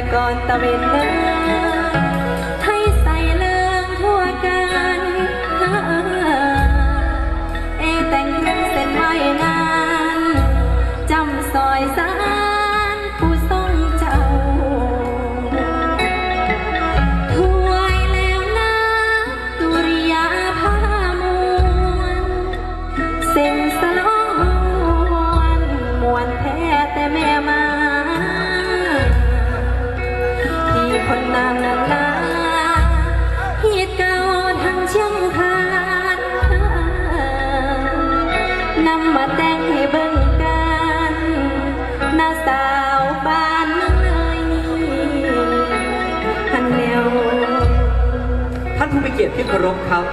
กี่ยมแต่ก่อนตะเวนเดินให้ใส่เลืองทั่วกันเอแต่งเครื่องเส้นไหวงานจำซอยสา ที่เคารพครับ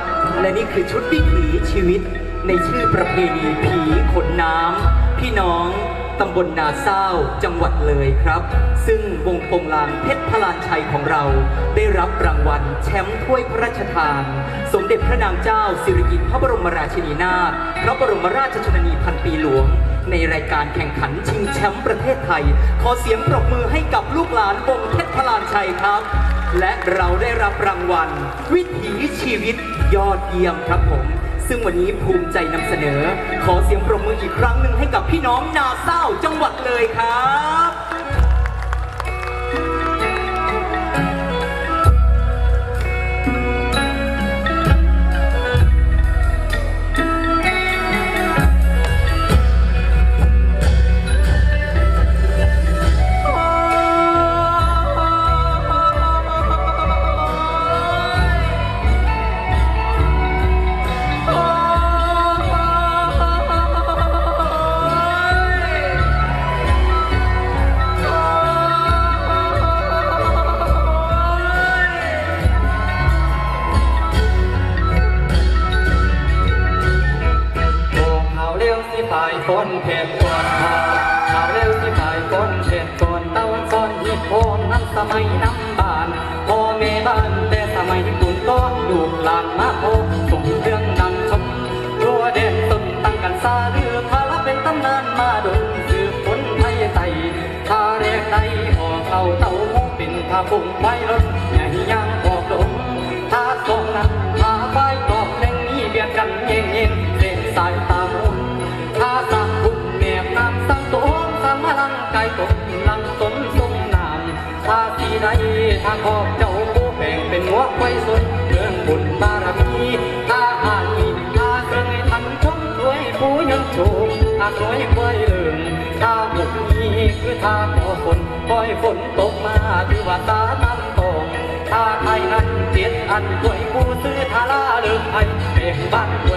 และนี่คือชุดวิถีชีวิตในชื่อประเพณีผีขนน้ำพี่น้องตำบลนาเศร้าจังหวัดเลยครับ ซึ่งวงโปงลางเพชรพลานชัยของเรา ได้รับรางวัลแชมป์ถ้วยพระราชทาน สมเด็จพระนางเจ้าสิริกิติ์พระบรมราชินีนาถพระบรมราชชนนีพันปีหลวง ในรายการแข่งขันชิงแชมป์ประเทศไทย ขอเสียงปรบมือให้กับลูกหลานวงเพชรพลานชัยครับ และเราได้รับรางวัล วิถีชีวิตยอดเยี่ยมครับผม ซึ่งวันนี้ภูมิใจนำเสนอ ขอเสียงปรบมืออีกครั้งหนึ่งให้กับพี่น้องนาเศร้าจังหวัดเลยครับ เพนก่อนพอเขาเร็วสิฝ่ายคนเพนก่อนตะวันซ้อนฮิตโอนนั้นสมัยน้ำบานพ่อแม่บ้านแต่สมัยที่ปุ่นก็ลูกหลานมาโอสมเรื่องดังชมรัวเด่นต้นตั้งกันซาเรือพาละเป็นตำนานมาดนสืบคนไทยไตทาแรกใดออกเอาเต้าหมูเป็นผ้าปุ่งไว้ ตกลังสนทรงน้ำถ้าสีใดถ้าขอบเจ้าผู้แบ่งเป็นหัวไว้สนเรื่องบุญบารมีถ้าอ่านมีถ้าเกิงให้ทันชมด้วยผู้ยังโชมอาน้อยไว้เลื่องถ้าบุญนี้คือถ้าขอฝนปล่อยฝนตกมาถือว่าตาตั้งตองถ้าไทยนั้นเจ็ดอันด้วยผู้ซื้อทาราเลิกไทยเบ่งบ้านด้วย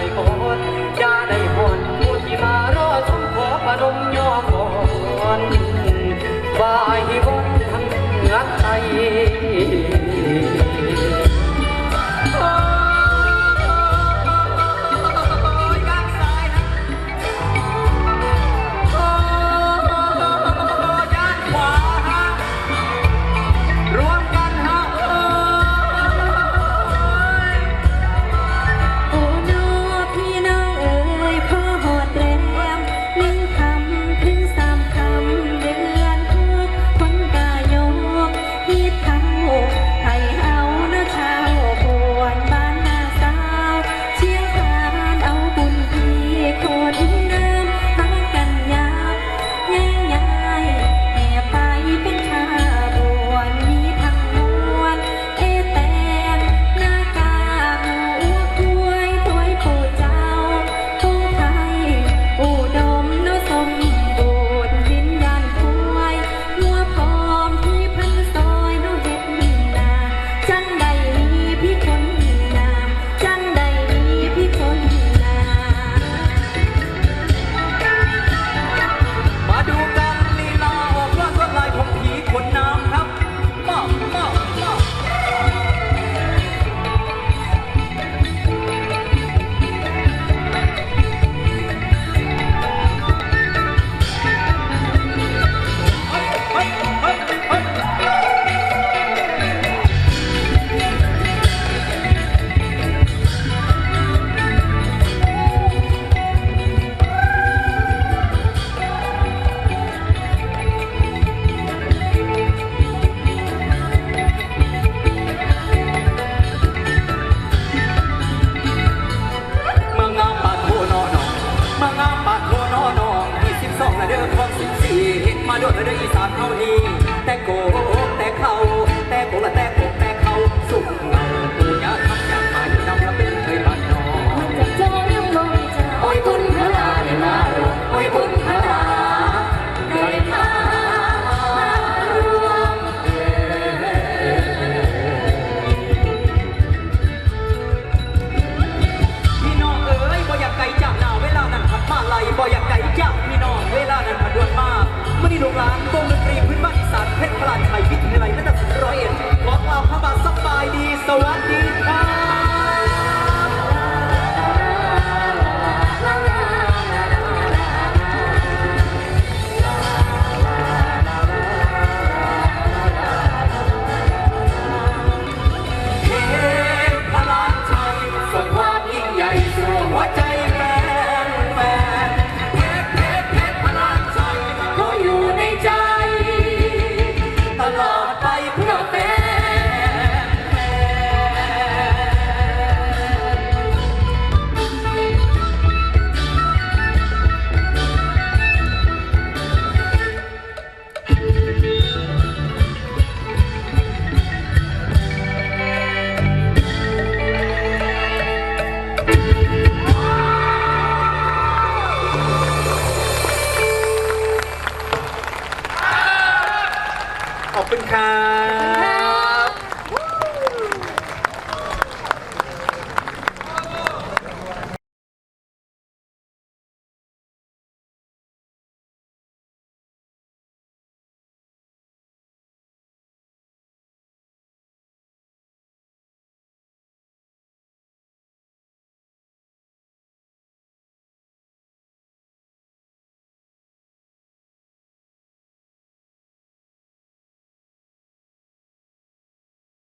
ีมาด้วยด้วยอีสานเท่านี้แต่โกแต่เขาแต่โกและแต่โก วงดนตรีพื้นบ้านอีสานเพชรพลานชัยวิทยาลัยนักศึร้อยเอ็ดขอกล่ามพระบาทสบายดี สวัสดีครับ